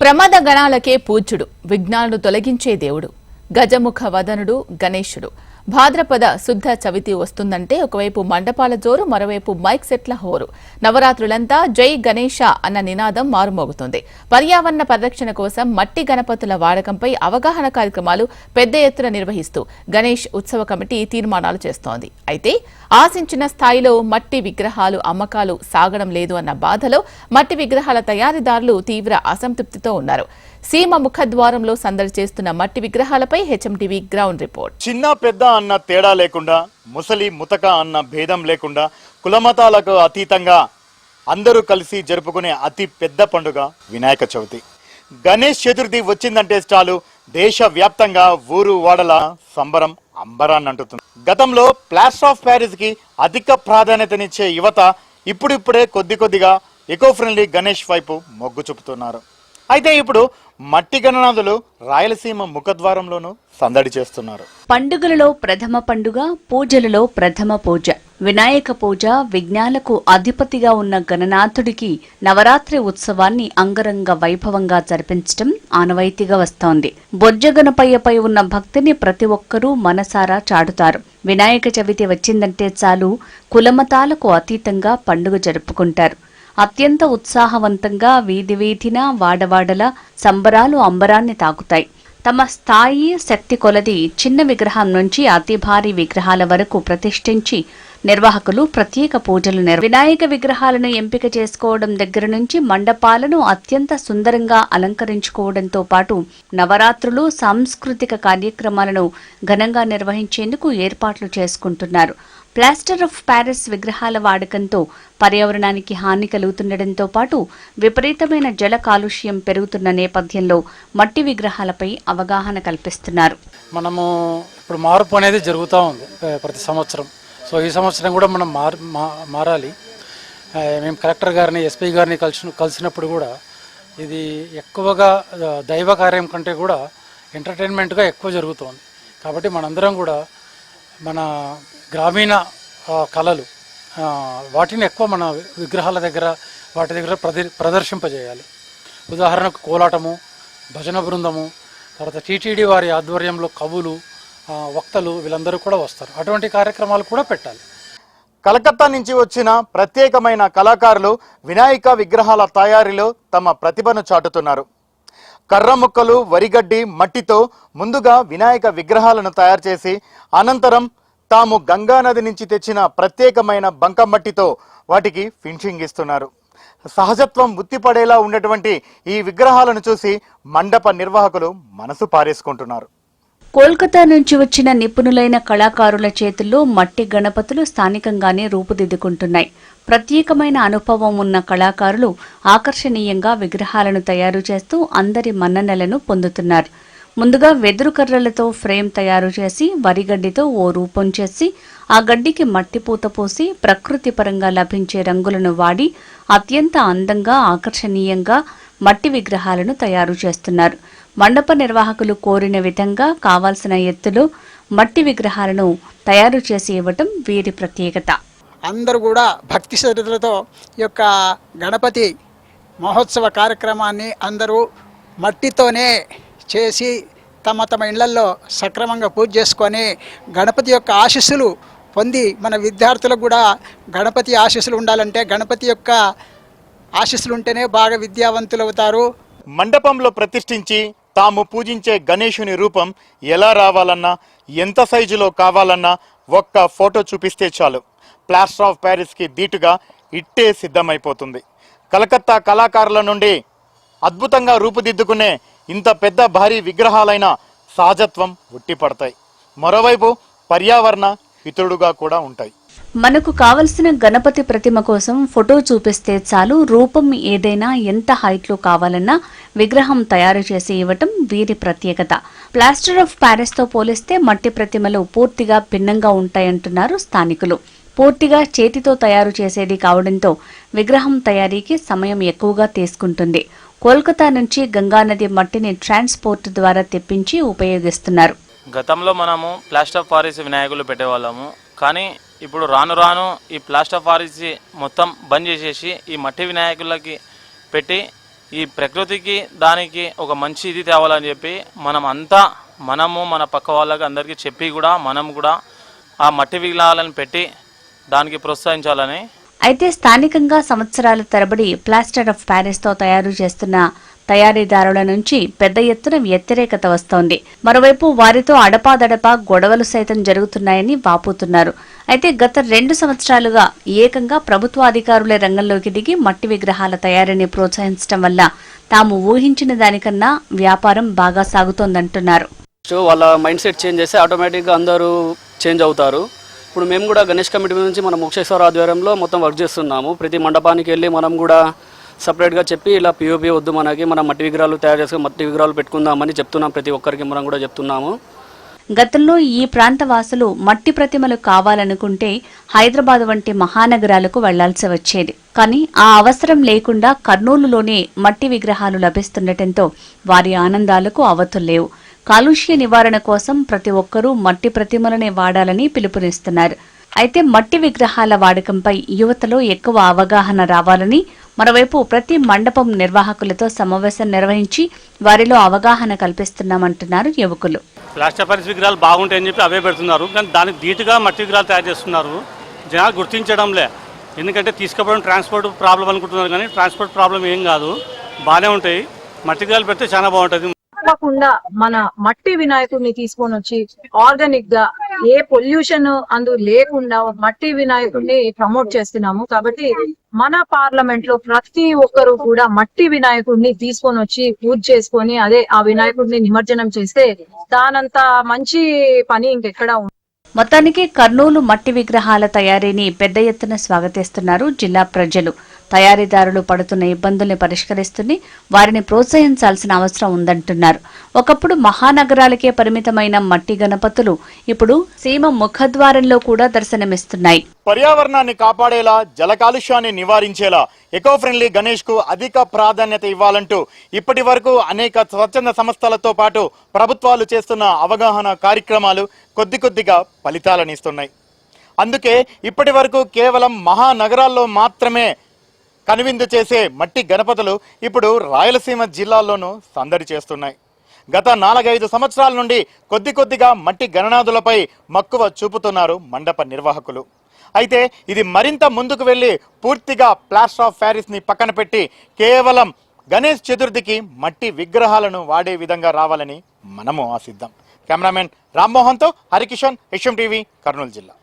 ప్రమాద గణాలకే పూజ్యుడు విఘ్నాలను తొలగించే దేవుడు గజముఖ వదనుడు గణేశుడు. భాద్రపద శుద్ధ చవితి వస్తుందంటే ఒకవైపు మండపాల జోరు మరోవైపు మైక్ సెట్ల హోరు. నవరాత్రులంతా జై గణేష అన్న నినాదం మారుమోగుతుంది. పర్యావరణ పరిరక్షణ కోసం మట్టి గణపతుల వాడకంపై అవగాహన కార్యక్రమాలు పెద్ద ఎత్తున నిర్వహిస్తూ గణేష్ ఉత్సవ కమిటీ తీర్మానాలు చేస్తోంది. అయితే ఆశించిన స్థాయిలో మట్టి విగ్రహాలు అమ్మకాలు సాగడం లేదు అన్న బాధలో మట్టి విగ్రహాల తయారీదారులు తీవ్ర అసంతృప్తితో ఉన్నారు. సీమ ముఖద్వారంలో సందడి చేస్తున్న మట్టి విగ్రహాలపై హెచ్ఎంటీవీ గ్రౌండ్ రిపోర్ట్. చిన్న పెద్ద అన్న తేడా లేకుండా ముసలి ముతక అన్న భేదం లేకుండా కులమతాలకు అతీతంగా అందరూ కలిసి జరుపుకునే అతి పెద్ద పండుగ వినాయక చవితి. గణేష్ చతుర్థి వచ్చిందంటే చాలు దేశవ్యాప్తంగా ఊరు వాడల సంబరం అంబరాన్ని అంటుతుంది. గతంలో ప్లాస్టర్ ఆఫ్ ప్యారిస్కి అధిక ప్రాధాన్యతనిచ్చే యువత ఇప్పుడిప్పుడే కొద్ది కొద్దిగా ఎకో ఫ్రెండ్లీ గణేష్ వైపు మొగ్గు చూపుతున్నారు. అయితే ఇప్పుడు మట్టి గణనాథులు రాయలసీమ ముఖద్వారంలోనూ సందడి చేస్తున్నారు. పండుగలలో ప్రథమ పండుగ పూజలలో ప్రథమ పూజ. వినాయక పూజ విజ్ఞాలకు అధిపతిగా ఉన్న గణనాథుడికి నవరాత్రి ఉత్సవాన్ని అంగరంగ వైభవంగా జరిపించడం ఆనవాయితీగా వస్తోంది. బొజ్జగణపయ్యపై ఉన్న భక్తిని ప్రతి ఒక్కరూ మనసారా చాటుతారు. వినాయక చవితి వచ్చిందంటే చాలు కులమతాలకు అతీతంగా పండుగ జరుపుకుంటారు. అత్యంత ఉత్సాహవంతంగా వీధి వీధిన వాడవాడల సంబరాలు అంబరాన్ని తాకుతాయి. తమ స్థాయి శక్తి కొలది చిన్న విగ్రహం నుంచి అతి భారీ విగ్రహాల వరకు ప్రతిష్ఠించి నిర్వాహకులు ప్రత్యేక పూజలు నిర్వ వినాయక విగ్రహాలను ఎంపిక చేసుకోవడం దగ్గర నుంచి మండపాలను అత్యంత సుందరంగా అలంకరించుకోవడంతో పాటు నవరాత్రులు సాంస్కృతిక కార్యక్రమాలను ఘనంగా నిర్వహించేందుకు ఏర్పాట్లు చేసుకుంటున్నారు. ప్లాస్టర్ ఆఫ్ ప్యారిస్ విగ్రహాల వాడకంతో పర్యావరణానికి హాని కలుగుతుండటంతో పాటు విపరీతమైన జల కాలుష్యం పెరుగుతున్న నేపథ్యంలో మట్టి విగ్రహాలపై అవగాహన కల్పిస్తున్నారు. మనము ఇప్పుడు మార్పు అనేది జరుగుతూ ఉంది ప్రతి సంవత్సరం. సో ఈ సంవత్సరం కూడా మనం మారాలి. మేము కలెక్టర్ గారిని ఎస్పీ గారిని కలిసి కలిసినప్పుడు కూడా ఇది ఎక్కువగా దైవ కార్యం కంటే కూడా ఎంటర్టైన్మెంట్గా ఎక్కువ జరుగుతోంది. కాబట్టి మనందరం కూడా మన గ్రామీణ కళలు వాటిని ఎక్కువ మన విగ్రహాల దగ్గర వాటి దగ్గర ప్రది ప్రదర్శింపజేయాలి. ఉదాహరణకు కోలాటము భజన బృందము తర్వాత టీటీడీ వారి ఆధ్వర్యంలో కవులు వక్తలు వీళ్ళందరూ కూడా వస్తారు. అటువంటి కార్యక్రమాలు కూడా పెట్టాలి. కలకత్తా నుంచి వచ్చిన ప్రత్యేకమైన కళాకారులు వినాయక విగ్రహాల తయారీలో తమ ప్రతిభను చాటుతున్నారు. కర్ర ముక్కలు వరిగడ్డి మట్టితో ముందుగా వినాయక విగ్రహాలను తయారు చేసి అనంతరం తాము గంగా నది నుంచి తెచ్చిన ప్రత్యేకమైన బంకమట్టితో వాటికి ఫినిషింగ్ ఇస్తున్నారు. సహజత్వం ఉత్తిపడేలా ఉన్నటువంటి ఈ విగ్రహాలను చూసి మండప నిర్వాహకులు మనసు పారేసుకుంటున్నారు. కోల్కతా నుంచి వచ్చిన నిపుణులైన కళాకారుల చేతుల్లో మట్టి గణపతులు స్థానికంగానే రూపుదిద్దుకుంటున్నాయి. ప్రత్యేకమైన అనుభవం ఉన్న కళాకారులు ఆకర్షణీయంగా విగ్రహాలను తయారు చేస్తూ అందరి మన్ననలను పొందుతున్నారు. ముందుగా వెదురు కర్రలతో ఫ్రేమ్ తయారు చేసి వరిగడ్డితో ఓ రూపం చేసి ఆ గడ్డికి మట్టి పూత పోసి ప్రకృతి పరంగా లభించే రంగులను వాడి అత్యంత అందంగా ఆకర్షణీయంగా మట్టి విగ్రహాలను తయారు చేస్తున్నారు. మండప నిర్వాహకులు కోరిన విధంగా కావాల్సిన ఎత్తులో మట్టి విగ్రహాలను తయారు చేసి ఇవ్వటం వీరి ప్రత్యేకత. అందరూ కూడా భక్తి శ్రద్ధలతో ఈ యొక్క గణపతి మహోత్సవ కార్యక్రమాన్ని అందరూ మట్టితోనే చేసి తమ తమ ఇళ్ళల్లో సక్రమంగా పూజ చేసుకొని గణపతి యొక్క ఆశీస్సులు పొంది మన విద్యార్థులకు కూడా గణపతి ఆశీస్సులు ఉండాలంటే గణపతి యొక్క ఆశీస్సులు ఉంటేనే బాగా విద్యావంతులు అవుతారు. మండపంలో ప్రతిష్ఠించి తాము పూజించే గణేశుని రూపం ఎలా రావాలన్నా ఎంత సైజులో కావాలన్నా ఒక్క ఫోటో చూపిస్తే చాలు. ప్లాస్టర్ ఆఫ్ ప్యారిస్కి దీటుగా ఇట్టే సిద్ధమైపోతుంది. కలకత్తా కళాకారుల నుండి అద్భుతంగా రూపుదిద్దుకునే ఇంత పెద్ద భారీ విగ్రహాలైన సహజత్వం ఉట్టిపడతాయి. మరోవైపు పర్యావరణ హితుడుగా కూడా ఉంటాయి. మనకు కావలసిన గణపతి ప్రతిమ కోసం ఫోటో చూపిస్తే చాలు రూపం ఏదైనా ఎంత హైట్లో కావాలన్నా విగ్రహం తయారు చేసి ఇవ్వటం వీరి ప్రత్యేకత. ప్లాస్టర్ ఆఫ్ ప్యారిస్తో పోలిస్తే మట్టి ప్రతిమలు పూర్తిగా భిన్నంగా ఉంటాయంటున్నారు స్థానికులు. పూర్తిగా చేతితో తయారు చేసేది కావడంతో విగ్రహం తయారీకి సమయం ఎక్కువగా తీసుకుంటుంది. కోల్కతా నుంచి గంగానది మట్టిని ట్రాన్స్పోర్ట్ ద్వారా తెప్పించి ఉపయోగిస్తున్నారు. గతంలో మనము ప్లాస్టర్ ఆఫ్ పారిస్ వినాయకులు పెట్టేవాళ్ళము. కానీ ఇప్పుడు రాను రాను ఈ ప్లాస్టర్ ఆఫ్ పారిస్ మొత్తం బంద్ చేసేసి ఈ మట్టి వినాయకులకి పెట్టి ఈ ప్రకృతికి దానికి ఒక మంచి ఇది తేవాలని చెప్పి మనం అంతా మనము మన పక్క వాళ్ళకి అందరికీ చెప్పి కూడా మనం కూడా ఆ మట్టి విగ్రహాలను పెట్టి దానికి ప్రోత్సహించాలని అయితే స్థానికంగా సంవత్సరాల తరబడి ప్లాస్టర్ ఆఫ్ ప్యారిస్తో తయారు చేస్తున్న తయారీదారుల నుంచి పెద్ద ఎత్తున వ్యతిరేకత వస్తోంది. మరోవైపు వారితో అడపాదడపా గొడవలు సైతం జరుగుతున్నాయని వాపోతున్నారు. అయితే గత రెండు సంవత్సరాలుగా ఏకంగా ప్రభుత్వ అధికారులే రంగంలోకి దిగి మట్టి విగ్రహాల తయారీని ప్రోత్సహించడం వల్ల తాము ఊహించిన దానికన్నా వ్యాపారం బాగా సాగుతోందంటున్నారు. సో వాళ్ళ మైండ్ సెట్ చేంజ్ చేస్తే ఆటోమేటిక్గా అందరూ చేంజ్ అవుతారు. ఇప్పుడు మేము కూడా గణేష్ కమిటీ నుంచి మన ముక్షేశ్వర ఆధ్వర్యంలో మొత్తం వర్క్ చేస్తున్నాము. ప్రతి మండపానికి వెళ్ళి మనం కూడా సపరేట్గా చెప్పి ఇలా పిఓపి వద్దు మనకి మనం మట్టి విగ్రహాలు తయారు చేసుకుని మట్టి విగ్రహాలు పెట్టుకుందామని చెప్తున్నాం. ప్రతి ఒక్కరికి మనం కూడా చెప్తున్నాము. గతంలో ఈ ప్రాంత వాసులు మట్టి ప్రతిమలు కావాలనుకుంటే హైదరాబాద్ వంటి మహానగరాలకు వెళ్ళాల్సి వచ్చేది. కానీ ఆ అవసరం లేకుండా కర్నూలులోనే మట్టి విగ్రహాలు లభిస్తుండటంతో వారి ఆనందాలకు అవతుల్లేవు కాలుష్య నివారణ కోసం ప్రతి ఒక్కరూ మట్టి ప్రతిమలనే వాడాలని పిలుపునిస్తున్నారు. అయితే మట్టి విగ్రహాల వాడకంపై యువతలో ఎక్కువ అవగాహన రావాలని మరోవైపు ప్రతి మండపం నిర్వాహకులతో సమావేశం నిర్వహించి వారిలో అవగాహన కల్పిస్తున్నామంటున్నారు యువకులు. ప్లాస్టర్ పరిస్ విగ్రహాలు బాగుంటాయని చెప్పి అవే పెడుతున్నారు. కానీ దానికి ధీటుగా మట్టి విగ్రహాలు తయారు చేస్తున్నారు. జనాలు గుర్తించడంలే. ఎందుకంటే తీసుకుపోవడం ట్రాన్స్పోర్ట్ ప్రాబ్లం అనుకుంటున్నారు కానీ ట్రాన్స్పోర్ట్ ప్రాబ్లం ఏం కాదు. బాగానే ఉంటాయి. మట్టి విగ్రహాలు పెడితే చాలా బాగుంటుంది. తప్పకుండా మన మట్టి వినాయకుడిని తీసుకొని వచ్చి ఆర్గానిక్గా ఏ పొల్యూషన్ అందు లేకుండా మట్టి వినాయకుడిని ప్రమోట్ చేస్తున్నాము. కాబట్టి మన పార్లమెంట్లో ప్రతి ఒక్కరు కూడా మట్టి వినాయకుడిని తీసుకొని వచ్చి పూజ చేసుకొని అదే ఆ వినాయకుడిని నిమజ్జనం చేస్తే దానంత మంచి పని ఇంకెక్కడ మొత్తానికి కర్నూలు మట్టి విగ్రహాల తయారీని పెద్ద ఎత్తున స్వాగతిస్తున్నారు జిల్లా ప్రజలు. తయారీదారులు పడుతున్న ఇబ్బందుల్ని పరిష్కరిస్తూనే వారిని ప్రోత్సహించాల్సిన అవసరం ఉందంటున్నారు. ఒకప్పుడు మహానగరాలకే పరిమితమైన మట్టి గణపతులు ఇప్పుడు సీమ ముఖద్వారంలో కూడా దర్శనమిస్తున్నాయి. పర్యావరణాన్ని కాపాడేలా జల కాలుష్యాన్ని నివారించేలా ఎకో ఫ్రెండ్లీ గణేష్కు అధిక ప్రాధాన్యత ఇవ్వాలంటూ ఇప్పటి వరకు అనేక స్వచ్ఛంద సంస్థలతో పాటు ప్రభుత్వాలు చేస్తున్న అవగాహన కార్యక్రమాలు కొద్ది కొద్దిగా ఫలితాలనిస్తున్నాయి. అందుకే ఇప్పటి వరకు కేవలం మహానగరాల్లో మాత్రమే కనువిందు చేసే మట్టి గణపతులు ఇప్పుడు రాయలసీమ జిల్లాల్లోనూ సందడి చేస్తున్నాయి. గత నాలుగైదు సంవత్సరాల నుండి కొద్ది కొద్దిగా మట్టి గణనాథులపై మక్కువ చూపుతున్నారు మండప నిర్వాహకులు. అయితే ఇది మరింత ముందుకు వెళ్ళి పూర్తిగా ప్లాస్టర్ ఆఫ్ ప్యారిస్ని పక్కన పెట్టి కేవలం గణేష్ చతుర్థికి మట్టి విగ్రహాలను వాడే విధంగా రావాలని మనము ఆశిద్దాం. కెమెరామెన్ రామ్మోహన్తో హరికిషన్ హెచ్ఎం టీవీ కర్నూలు జిల్లా.